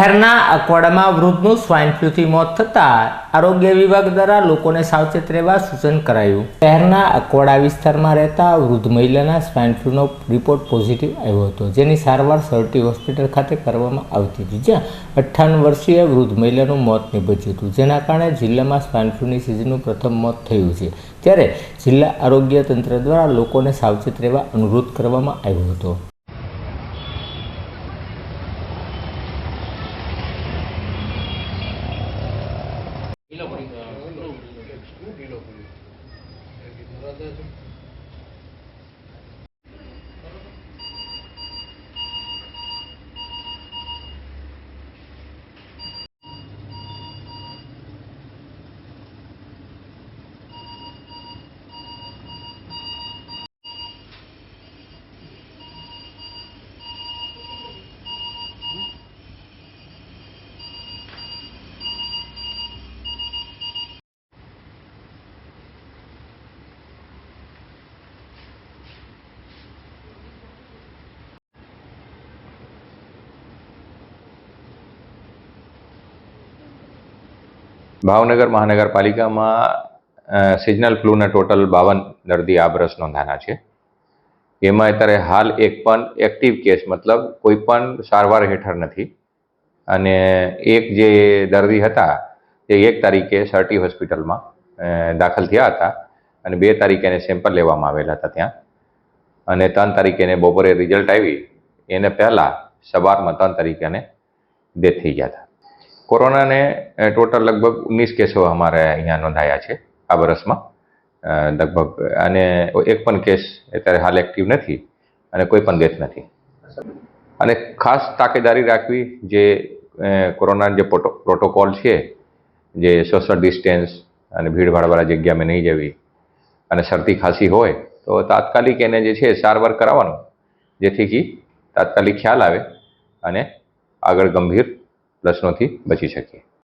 શહેરના અકવાડામાં વૃદ્ધનું સ્વાઇન ફ્લૂથી મોત થતાં આરોગ્ય વિભાગ દ્વારા લોકોને સાવચેત રહેવા સૂચન કરાયું. શહેરના અકવાડા વિસ્તારમાં રહેતા વૃદ્ધ મહિલાના સ્વાઇન ફ્લૂનો રિપોર્ટ પોઝિટિવ આવ્યો હતો, જેની સારવાર સરટી હોસ્પિટલ ખાતે કરવામાં આવતી હતી, જ્યાં અઠ્ઠાણું વર્ષીય વૃદ્ધ મહિલાનું મોત નીપજ્યું હતું. જેના કારણે જિલ્લામાં સ્વાઇન ફ્લૂની સિઝનનું પ્રથમ મોત થયું છે. ત્યારે જિલ્લા આરોગ્ય તંત્ર દ્વારા લોકોને સાવચેત રહેવા અનુરોધ કરવામાં આવ્યો હતો. 밀어버린 거야. 밀어버린 거야. 밀어버린 거야. 여기 돌아다 좀. ભાવનગર મહાનગરપાલિકામાં સિઝનલ ફ્લૂના ટોટલ બાવન દર્દી આ વર્ષ નોંધાના છે. એમાં અત્યારે હાલ એક પણ એક્ટિવ કેસ, મતલબ કોઈ પણ સારવાર હેઠળ નથી. અને એક જે દર્દી હતા, તે એક તારીખે સરટી હોસ્પિટલમાં દાખલ થયા હતા અને બે તારીખે એને સેમ્પલ લેવામાં આવેલા હતા ત્યાં. અને ત્રણ તારીખે એને બપોરે રિઝલ્ટ આવી. એને પહેલાં સવારમાં ત્રણ તારીખે એને ડેથ થઈ ગયા હતા. કોરોનાને ટોટલ લગભગ ઉન્નીસ કેસો અમારે અહીંયા નોંધાયા છે આ વર્ષમાં લગભગ, અને એક પણ કેસ અત્યારે હાલ એક્ટિવ નથી અને કોઈ પણ ડેથ નથી. અને ખાસ તાકેદારી રાખવી જે કોરોના જે પ્રોટોકોલ છે, જે સોશિયલ ડિસ્ટન્સ અને ભીડભાડવાળા જગ્યામાં નહીં જવી અને શરદી ખાંસી હોય, તો તાત્કાલિક એને જે છે સારવાર કરાવવાનું. જેથી કે તાત્કાલિક ખ્યાલ આવે અને આગળ ગંભીર પ્રશ્નોથી બચી શકીએ.